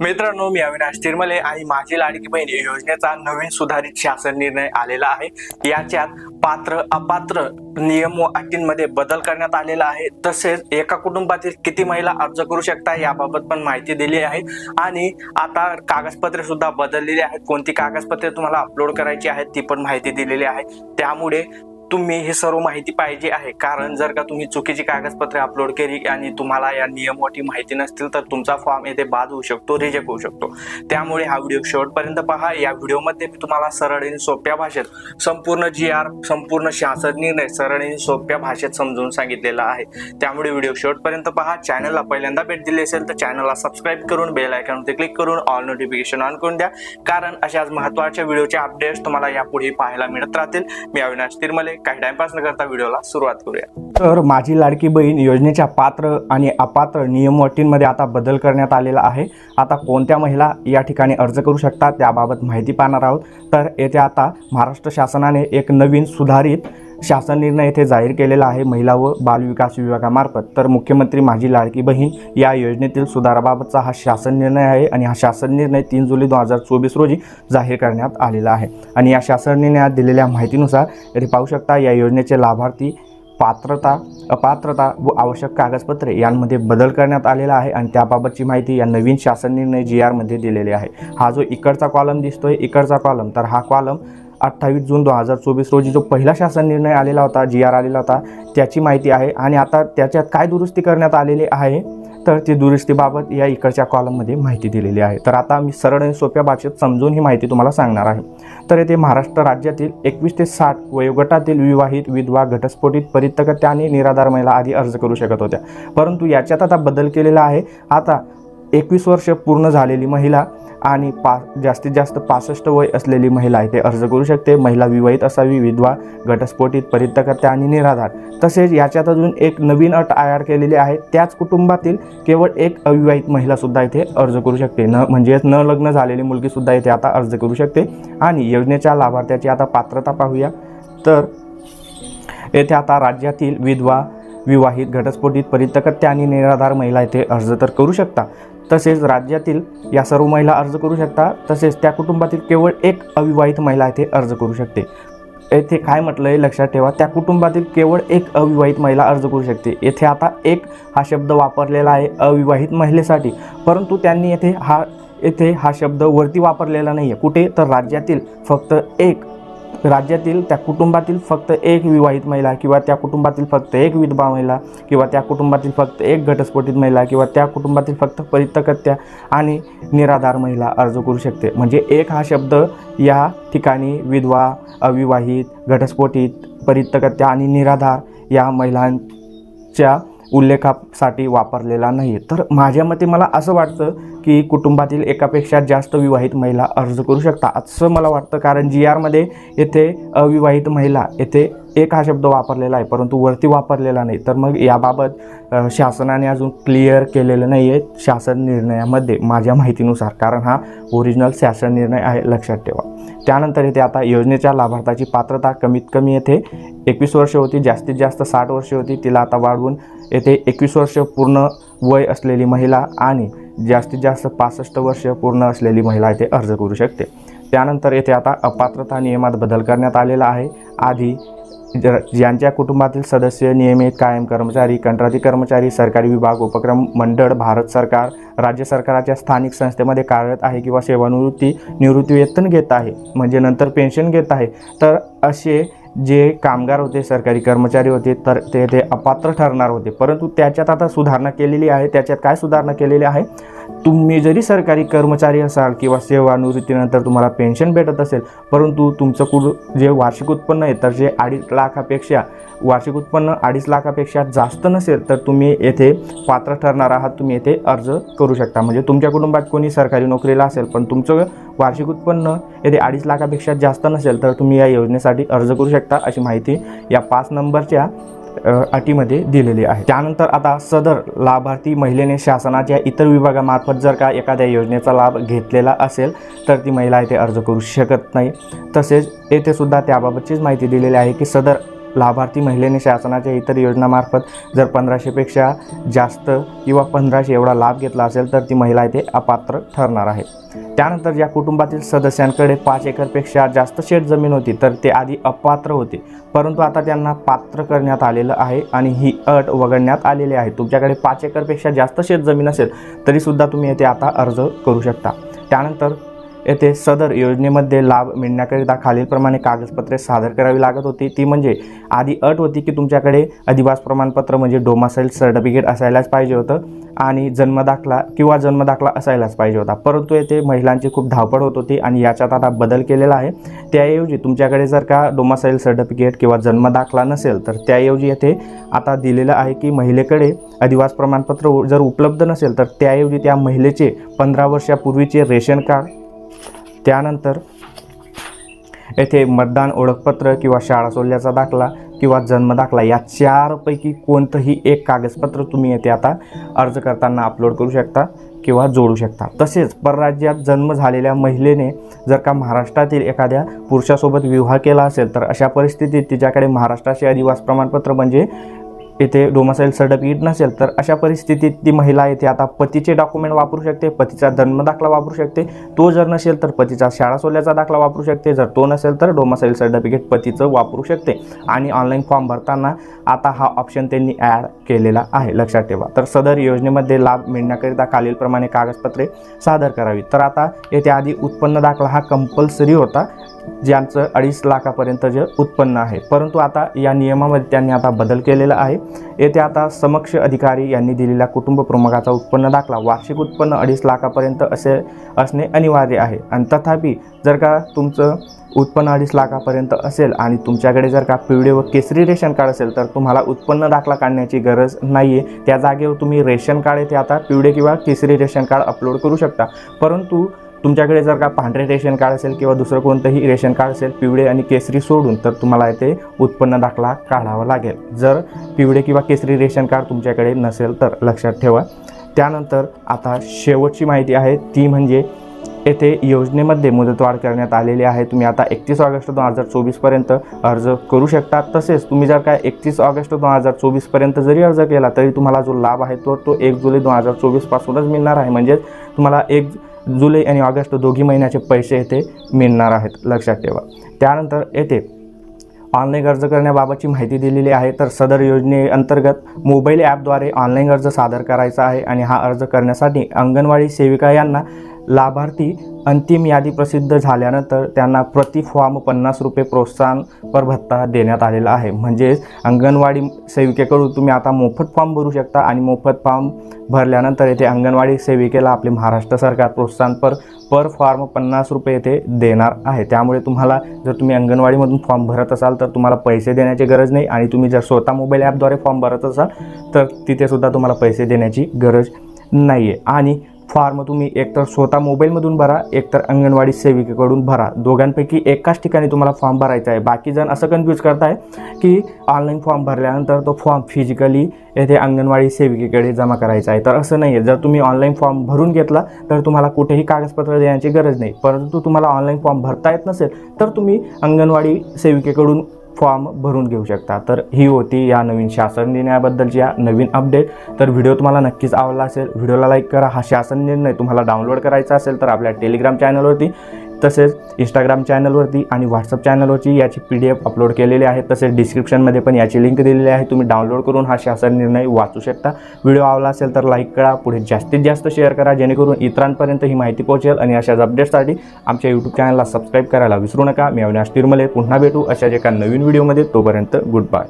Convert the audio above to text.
मित्रांनो मी अविनाश तिरमले आणि माझी लाडकी बहीण योजनेचा नवीन सुधारित शासन निर्णय आलेला आहे. याच्यात पात्र अपात्र नियम व अटींमध्ये बदल करण्यात आलेला आहे. तसेच एका कुटुंबातील किती महिला अर्ज करू शकता याबाबत पण माहिती दिली आहे. आणि आता कागदपत्रे सुद्धा बदललेली आहेत. कोणती कागदपत्रे तुम्हाला अपलोड करायची आहेत ती पण माहिती दिलेली आहे. त्यामुळे तुम्ही हे सर्व माहिती पाहिजे आहे. कारण जर का तुम्ही चुकीची कागदपत्रे अपलोड केली आणि तुम्हाला या नियमवाटी माहिती नसतील तर तुमचा फॉर्म येथे बाद होऊ शकतो रिजेक्ट होऊ शकतो. त्यामुळे हा व्हिडिओ शेवटपर्यंत पहा. या व्हिडिओमध्ये मी तुम्हाला सरळ आणि सोप्या भाषेत संपूर्ण जी आर संपूर्ण शासन निर्णय सरळ आणि सोप्या भाषेत समजून सांगितलेला आहे. त्यामुळे व्हिडिओ शेवटपर्यंत पहा. चॅनलला पहिल्यांदा भेट दिली असेल तर चॅनलला सबस्क्राईब करून बेल आयकॉनवरती क्लिक करून ऑल नोटिफिकेशन ऑन करून द्या. कारण अशाच महत्त्वाच्या व्हिडिओचे अपडेट्स तुम्हाला यापुढे पाहायला मिळत राहतील. मी अविनाश तिरमले काही टाइमपास न करता व्हिडिओला सुरुवात करूया. तर माझी लाडकी बहीण योजनेच्या पात्र आणि अपात्र नियम अटींमध्ये आता बदल करण्यात आलेला आहे. आता कोणत्या महिला या ठिकाणी अर्ज करू शकतात त्याबाबत माहिती पाहणार आहोत. तर येथे आता महाराष्ट्र शासनाने एक नवीन सुधारित शासन निर्णय येथे जाहीर केलेला आहे महिला व बालविकास विभागामार्फत. तर मुख्यमंत्री माझी लाडकी बहीण या योजनेतील सुधाराबाबतचा हा शासन निर्णय आहे आणि हा शासन निर्णय तीन जुलै दोन हजार चोवीस रोजी जाहीर करण्यात आलेला आहे. आणि या शासन निर्णयात दिलेल्या माहितीनुसार येथे पाहू शकता या योजनेचे लाभार्थी पात्रता अपात्रता व आवश्यक कागदपत्रे यांमध्ये बदल करण्यात आलेला आहे आणि त्याबाबतची माहिती या नवीन शासन निर्णय जी आरमध्ये दिलेली आहे. हा जो इकडचा कॉलम दिसतोय इकडचा कॉलम तर हा कॉलम अठ्ठावीस जून दोन हजार चोवीस रोजी जो पहिला शासन निर्णय आलेला होता जी आर आलेला होता त्याची माहिती आहे. आणि आता त्याच्यात काय दुरुस्ती करण्यात आलेली आहे तर ती दुरुस्तीबाबत या इकडच्या कॉलममध्ये माहिती दिलेली आहे. तर आता मी सरळ आणि सोप्या भाषेत समजून ही माहिती तुम्हाला सांगणार आहे. तर येथे महाराष्ट्र राज्यातील एकवीस ते साठ वयोगटातील विवाहित विधवा घटस्फोटित परित्यक्त्या आणि निराधार महिला आधी अर्ज करू शकत होत्या. परंतु याच्यात आता बदल केलेला आहे. आता एकवीस वर्ष पूर्ण झालेली महिला आणि पा जास्तीत जास्त पासष्ट वय असलेली महिला आहे. ते अर्ज करू शकते. महिला विवाहित असावी विधवा घटस्फोटित परित्यकर्त्या आणि निराधार. तसेच याच्यात अजून एक नवीन अट आयार केलेली आहे. त्याच कुटुंबातील केवळ एक अविवाहित महिलासुद्धा इथे अर्ज करू शकते. न म्हणजेच न लग्न झालेली मुलगीसुद्धा इथे आता अर्ज करू शकते. आणि योजनेच्या लाभार्थ्याची आता पात्रता पाहूया. तर येथे आता राज्यातील विधवा विवाहित घटस्फोटित परित्यक्त्या आणि निराधार महिला इथे अर्ज तर करू शकता. तसेच राज्यातील या सर्व महिला अर्ज करू शकता. तसेच त्या कुटुंबातील केवळ एक अविवाहित महिला इथे अर्ज करू शकते. येथे काय म्हटलं आहे लक्षात ठेवा त्या कुटुंबातील केवळ एक अविवाहित महिला अर्ज करू शकते. येथे आता एक हा शब्द वापरलेला आहे अविवाहित महिलेसाठी. परंतु त्यांनी येथे हा येथे हा शब्द वरती वापरलेला नाही आहे कुठे? तर राज्यातील फक्त एक राज्यातील त्या कुटुंबातील फक्त एक विवाहित महिला किंवा त्या कुटुंबातील फक्त एक विधवा महिला किंवा त्या कुटुंबातील फक्त एक घटस्फोटित महिला किंवा त्या कुटुंबातील फक्त परितकत्या आणि निराधार महिला अर्ज करू शकते. म्हणजे एक हा शब्द या ठिकाणी विधवा अविवाहित घटस्फोटित परितकत्या आणि निराधार या महिलांच्या उल्लेखासाठी वापरलेला नाही तर माझ्या मते मला असं वाटतं की कुटुंबातील एकापेक्षा जास्त विवाहित महिला अर्ज करू शकता असं मला वाटतं कारण जी आरमध्ये येथे अविवाहित महिला येथे एक हा शब्द वापरलेला आहे परंतु वरती वापरलेला नाही. तर मग याबाबत शासनाने अजून क्लिअर केलेलं नाही आहे शासन निर्णयामध्ये माझ्या माहितीनुसार. कारण हा ओरिजिनल शासन निर्णय आहे लक्षात ठेवा. त्यानंतर येथे आता योजनेच्या लाभार्थाची पात्रता कमीत कमी येथे एकवीस वर्ष होती जास्तीत जास्त साठ वर्ष होती तिला आता वाढवून येथे एकवीस वर्ष पूर्ण वय असलेली महिला आणि जास्तीत जास्त पासष्ट वर्ष पूर्ण असलेली महिला येथे अर्ज करू शकते. त्यानंतर येथे आता अपात्रता नियमात बदल करण्यात आलेला आहे. आधी ज्यांच्या कुटुंबातील सदस्य नियमित कायम कर्मचारी कंत्राटी कर्मचारी सरकारी विभाग उपक्रम मंडळ भारत सरकार राज्य सरकाराच्या स्थानिक संस्थेमध्ये कार्यरत आहे किंवा सेवानिवृत्ती निवृत्ती वेतन घेत आहे म्हणजे नंतर पेन्शन घेत आहे तर असे जे कामगार होते सरकारी कर्मचारी होते तर ते ते अपात्र ठरणार होते. परंतु त्याच्यात आता सुधारणा केलेली आहे. त्याच्यात काय सुधारणा केलेली आहे? तुम्ही जरी सरकारी कर्मचारी असाल किंवा सेवानिवृत्तीनंतर तुम्हाला पेन्शन भेटत असेल परंतु तुमचं कुठ जे वार्षिक उत्पन्न आहे तर जे अडीच लाखापेक्षा वार्षिक उत्पन्न अडीच लाखापेक्षा जास्त नसेल तर तुम्ही येथे पात्र ठरणार आहात तुम्ही येथे अर्ज करू शकता. म्हणजे तुमच्या कुटुंबात कोणी सरकारी नोकरीला असेल पण तुमचं वार्षिक उत्पन्न येथे अडीच लाखापेक्षा जास्त नसेल तर तुम्ही या योजनेसाठी अर्ज करू शकता अशी माहिती या पाच नंबरच्या अटीमध्ये दिलेली आहे. त्यानंतर आता सदर लाभार्थी महिलेने शासनाच्या इतर विभागामार्फत जर का एखाद्या योजनेचा लाभ घेतलेला असेल तर ती महिला येथे अर्ज करू शकत नाही. तसेच येथे सुद्धा त्याबाबतचीच माहिती दिलेली आहे की सदर लाभार्थी महिलेने शासनाच्या इतर योजनामार्फत जर पंधराशेपेक्षा जास्त किंवा पंधराशे एवढा लाभ घेतला असेल तर ती महिला इथे अपात्र ठरणार आहे. त्यानंतर ज्या कुटुंबातील सदस्यांकडे पाच एकरपेक्षा जास्त शेत जमीन होती तर ते आधी अपात्र होते. परंतु आता त्यांना पात्र करण्यात आलेलं आहे आणि ही अट वगळण्यात आलेली आहे. तुमच्याकडे पाच एकरपेक्षा जास्त शेत जमीन असेल तरीसुद्धा तुम्ही येथे आता अर्ज करू शकता. त्यानंतर येथे सदर योजनेमध्ये लाभ मिळण्याकरिता खालीलप्रमाणे कागदपत्रे सादर करावी लागत होती. ती म्हणजे आधी अट होती की तुमच्याकडे अधिवास प्रमाणपत्र म्हणजे डोमासाईल सर्टिफिकेट असायलाच पाहिजे होतं आणि जन्मदाखला किंवा जन्मदाखला असायलाच पाहिजे होता. परंतु येथे महिलांची खूप धावपळ होत होती आणि याच्यात आता बदल केलेला आहे. त्याऐवजी तुमच्याकडे जर का डोमासाईल सर्टिफिकेट किंवा जन्मदाखला नसेल तर त्याऐवजी येथे आता दिलेलं आहे की महिलेकडे अधिवास प्रमाणपत्र जर उपलब्ध नसेल तर त्याऐवजी त्या महिलेचे पंधरा वर्षापूर्वीचे रेशन कार्ड त्यानंतर येथे मतदान ओळखपत्र किंवा शाळा सोडल्याचा दाखला किंवा जन्म दाखला या चारपैकी कोणतंही एक कागदपत्र तुम्ही येथे आता अर्ज करताना अपलोड करू शकता किंवा जोडू शकता. तसेच परराज्यात जन्म झालेल्या महिलेने जर का महाराष्ट्रातील एखाद्या पुरुषासोबत विवाह केला असेल तर अशा परिस्थितीत तिच्याकडे महाराष्ट्राचे अधिवास प्रमाणपत्र म्हणजे येथे डोमासाईल सर्टिफिकेट नसेल तर अशा परिस्थितीत ती महिला येथे आता पतीचे डॉक्युमेंट वापरू शकते पतीचा जन्म दाखला वापरू शकते. तो जर नसेल तर पतीचा शाळा सोडल्याचा दाखला वापरू शकते. जर तो नसेल तर डोमासाईल सर्टिफिकेट पतीचं वापरू शकते. आणि ऑनलाईन फॉर्म भरताना आता हा ऑप्शन त्यांनी ॲड केलेला आहे. लक्षात ठेवा. तर सदर योजनेमध्ये लाभ मिळण्याकरिता खालीलप्रमाणे कागदपत्रे सादर करावी तर आता येथे आधी उत्पन्न दाखला हा कंपल्सरी होता. ज्यांचं अडीच लाखापर्यंत जे उत्पन्न आहे. परंतु आता या नियमामध्ये त्यांनी आता बदल केलेला आहे. येथे आता समक्ष अधिकारी यांनी दिलेल्या कुटुंब प्रमुखाचा उत्पन्न दाखला वार्षिक उत्पन्न अडीच लाखापर्यंत असे असणे अनिवार्य आहे. आणि तथापि जर का तुमचं उत्पन्न अडीच लाखापर्यंत असेल आणि तुमच्याकडे जर का पिवळे व केसरी रेशन कार्ड असेल तर तुम्हाला उत्पन्न दाखला काढण्याची गरज नाही आहे त्या जागेवर तुम्ही रेशन कार्ड येथे आता पिवळे किंवा केसरी रेशन कार्ड अपलोड करू शकता. परंतु तुमच्याकडे जर का पांढरे रेशन कार्ड असेल किंवा दुसरं कोणतंही रेशन कार्ड असेल पिवळे आणि केसरी सोडून तर तुम्हाला येथे उत्पन्न दाखला काढावा लागेल. जर पिवळे किंवा केसरी रेशन कार्ड तुमच्याकडे नसेल तर लक्षात ठेवा. त्यानंतर आता शेवटची माहिती आहे ती म्हणजे येथे योजनेमध्ये मुदतवाढ करण्यात आलेली आहे. तुम्ही आता एकतीस ऑगस्ट दोन हजार चोवीसपर्यंत अर्ज करू शकता. तसेच तुम्ही जर का एकतीस ऑगस्ट दोन हजार चोवीसपर्यंत जरी अर्ज केला तरी तुम्हाला जो लाभ आहे तो तो एक जुलै दोन हजार चोवीसपासूनच मिळणार आहे. म्हणजेच तुम्हाला एक जुलै आणि ऑगस्ट दोघी महिन्याचे पैसे येथे मिळणार आहेत लक्षात ठेवा. त्यानंतर येथे ऑनलाईन अर्ज करण्याबाबतची माहिती दिलेली आहे. तर सदर योजनेअंतर्गत मोबाईल ॲपद्वारे ऑनलाईन अर्ज सादर करायचा आहे आणि हा अर्ज करण्यासाठी अंगणवाडी सेविका यांना लाभार्थी अंतिम यादी प्रसिद्ध झाल्यानंतर त्यांना प्रति फॉर्म पन्नास रुपये प्रोत्साहनपर भत्ता देण्यात आलेला आहे. म्हणजेच अंगणवाडी सेविकेकडून तुम्ही आता मोफत फॉर्म भरू शकता आणि मोफत फॉर्म भरल्यानंतर येथे अंगणवाडी सेविकेला आपले महाराष्ट्र सरकार प्रोत्साहनपर पर फॉर्म पन्नास रुपये येथे देणार आहे. त्यामुळे तुम्हाला जर तुम्ही अंगणवाडीमधून फॉर्म भरत असाल तर तुम्हाला पैसे देण्याची गरज नाही आणि तुम्ही जर स्वतः मोबाईल ॲपद्वारे फॉर्म भरत असाल तर तिथेसुद्धा तुम्हाला पैसे देण्याची गरज नाही आहे आणि फॉर्म तुम्ही एकतर स्वतः मोबाईलमधून भरा एकतर अंगणवाडी सेविकेकडून भरा. दोघांपैकी एकाच ठिकाणी तुम्हाला फॉर्म भरायचा आहे. बाकी जण असं कन्फ्यूज करताय की ऑनलाईन फॉर्म भरल्यानंतर तो फॉर्म फिजिकली येथे अंगणवाडी सेविकेकडे जमा करायचा आहे. तर असं नाही आहे जर तुम्ही ऑनलाईन फॉर्म भरून घेतला तर तुम्हाला कुठेही कागदपत्र देण्याची गरज नाही. परंतु तुम्हाला ऑनलाईन फॉर्म भरता येत नसेल तर तुम्ही अंगणवाडी सेविकेकडून फॉर्म भरून घेऊ शकता. तर ही होती या नवीन शासन निर्णयाबद्दलची या नवीन अपडेट तर व्हिडिओ तुम्हाला नक्कीच आवडला असेल व्हिडिओला लाईक करा. हा शासन निर्णय तुम्हाला डाउनलोड करायचा असेल तर आपल्या टेलिग्राम चॅनलवरती तसेच इंस्टाग्राम चॅनलवरती आणि व्हॉट्सअप चॅनलवरती याची पी डी एफ अपलोड केलेली आहे. तसेच डिस्क्रिप्शनमध्ये पण याची लिंक दिलेली आहे. तुम्ही डाउनलोड करून हा शासन निर्णय वाचू शकता. व्हिडिओ आवडला असेल तर लाईक करा. पुढे जास्तीत जास्त शेअर करा. जेणेकरून इतरांपर्यंत ही माहिती पोहोचेल आणि अशाच अपडेट्ससाठी आमच्या यूट्यूब चॅनलला सबस्क्राईब करायला विसरू नका. मी अविनाश तिरमले. पुन्हा भेटू अशाच एका नवीन व्हिडिओमध्ये तोपर्यंत गुड बाय